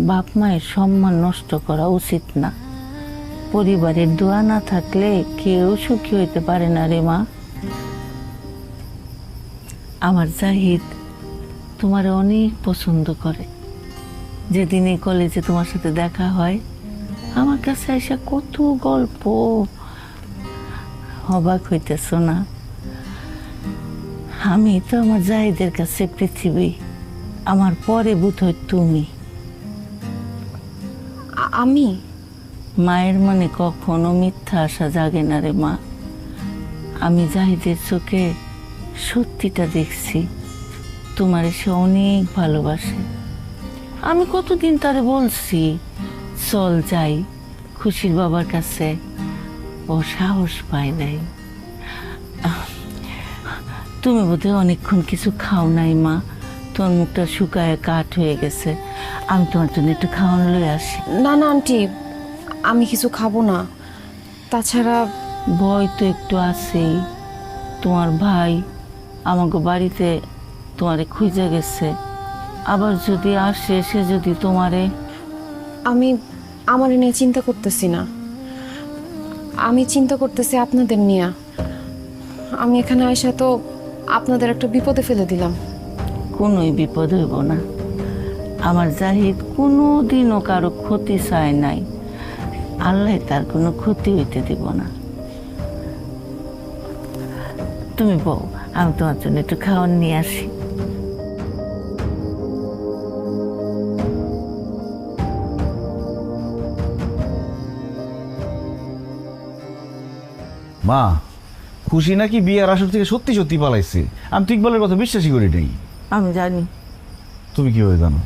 বাপ মায়ের সম্মান নষ্ট করা উচিত না। পরিবারের দোয়া না থাকলে কেউ সুখী হইতে পারে না রে মা। আমার জাহিদ তোমার অনেক পছন্দ করে। যেদিন এই কলেজে তোমার সাথে দেখা হয়, আমার কাছে এসে কত গল্প। অবাক হইতেছ না? আমি তো আমার জাহিদের কাছে পৃথিবী, আমার পরে বুধ হয় তুমি। আমি? মায়ের মনে কখনো মিথ্যা আশা জাগে না রে মা। আমি জাহিদের চোখে সত্যিটা দেখছি। তোমার সে অনেক ভালোবাসে। আমি কতদিন তারে বলছি, চল যাই, খুশির বাবার কাছে ও সাহস পায় নাই। তুমি বোধহয় অনেকক্ষণ কিছু খাও নাই মা। তোর মুখটা শুকায় কাঠ হয়ে গেছে। আমি তোমার জন্য একটু খাওয়ানো লয়ে আসি। না না আন্টি আমি কিছু খাব না। তাছাড়া ভয় তো একটু আছেই। তোমার ভাই আমাকে বাড়িতে তোমারে খুঁজে গেছে। আবার যদি আসে সে যদি তোমারে আমি আমার নিয়ে চিন্তা করতেছি না। আমি চিন্তা করতেছি আপনাদের নিয়ে। আমি এখানে আসা তো আপনাদের একটা বিপদে ফেলে দিলাম। কোনোই বিপদ হইব না। আমার জাহিদ কোনো দিনও কারও ক্ষতি চায় নাই। আল্লাহ তার কোনো ক্ষতি হইতে দিব না। তুমি বউ, আমি তোমার জন্য একটু খাওয়ার নিয়ে আসি। মা, খুশি নাকি বিয়ের আসর থেকে সত্যি সত্যি পালাইছে? আমি তো ইকবালের কথা বিশ্বাসই করি নাই। আমি জানি। তুমি কীভাবে জানো?